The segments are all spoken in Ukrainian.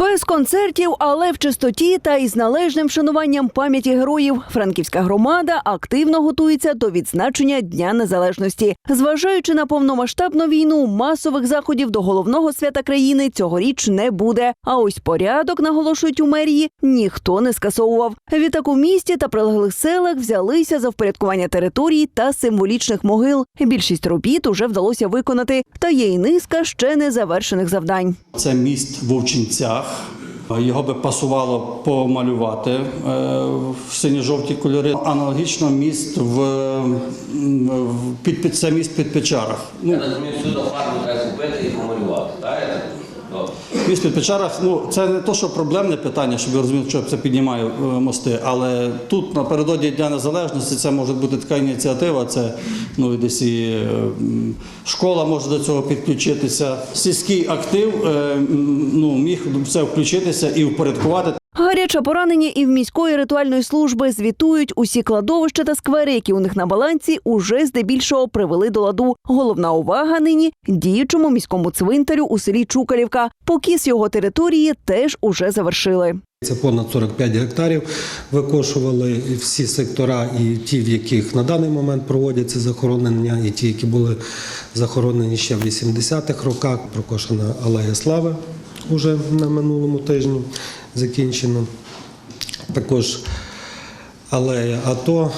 Без концертів, але в чистоті та із належним вшануванням пам'яті героїв франківська громада активно готується до відзначення Дня Незалежності. Зважаючи на повномасштабну війну, масових заходів до головного свята країни цьогоріч не буде. А ось порядок наголошують у мерії ніхто не скасовував. Відтак у місті та прилеглих селах взялися за впорядкування територій та символічних могил. Більшість робіт уже вдалося виконати, та є й низка ще не завершених завдань. Це міст Вовчинцях. Його би пасувало помалювати е, в сині-жовті кольори. Аналогічно міст в, в під, під це міст під Печарах. Ну, Я розумію, всюди фарбу треба купити і помалювати. Так? Я так- міст під ну це не то, що проблемне питання, щоб ви розуміли, що це піднімає е, мости. Але тут напередодні Дня Незалежності це може бути така ініціатива. Це ну десь і е, школа може до цього підключитися. Сільський актив е, ну міг це включитися і впорядкувати Гаряче поранені і в міської ритуальної служби звітують усі кладовища та сквери, які у них на балансі, уже здебільшого привели до ладу. Головна увага нині діючому міському цвинтарю у селі Чукалівка. Покіс його території теж уже завершили. Це понад 45 гектарів викошували всі сектора, і ті, в яких на даний момент проводяться захоронення, і ті, які були захоронені ще в 80-х роках. Прокошена алея слави вже на минулому тижні закінчено. Також алея АТО.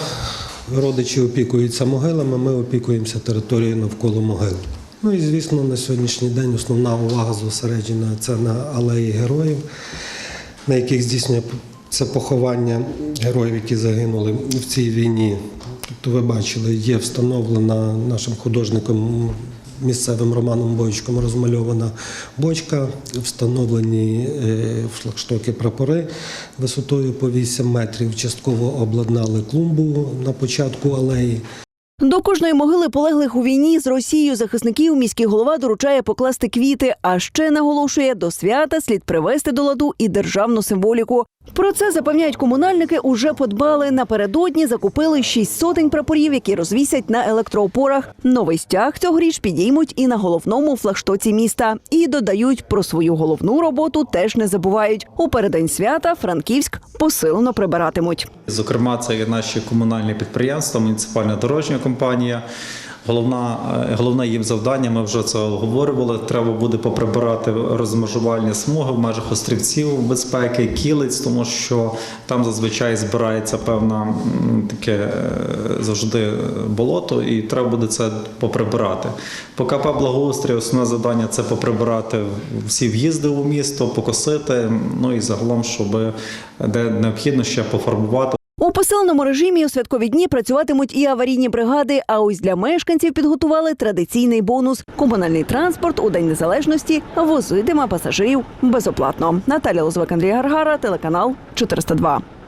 Родичі опікуються могилами, ми опікуємося територією навколо могил. Ну і звісно, на сьогоднішній день основна увага зосереджена це на алеї героїв, на яких здійснює це поховання героїв, які загинули в цій війні. Тобто, ви бачили, є встановлена нашим художником місцевим Романом Бойчиком розмальована бочка, встановлені е, флагштоки прапори висотою по 8 метрів. Частково обладнали клумбу на початку алеї. До кожної могили полеглих у війні з Росією захисників міський голова доручає покласти квіти, а ще наголошує, до свята слід привести до ладу і державну символіку. Про це запевняють комунальники. Уже подбали напередодні. Закупили шість сотень прапорів, які розвісять на електроопорах. Новий стяг цьогоріч підіймуть і на головному флагштоці міста. І додають про свою головну роботу теж не забувають. У переддень свята Франківськ посилено прибиратимуть. Зокрема, це і наші комунальні підприємства, муніципальна дорожня компанія. Головна, е, головне їм завдання, ми вже це обговорювали. Треба буде поприбирати розмежувальні смуги в межах острівців безпеки, кілиць, тому що там зазвичай збирається певна таке е, завжди болото, і треба буде це поприбирати. По КП благоустрій основне завдання це поприбирати всі в'їзди у місто, покосити. Ну і загалом, щоб де необхідно ще пофарбувати. У посиленому режимі у святкові дні працюватимуть і аварійні бригади. А ось для мешканців підготували традиційний бонус. Комунальний транспорт у День Незалежності возитиме пасажирів безоплатно. Наталя Лозвик, Андрій Гаргара, телеканал 402.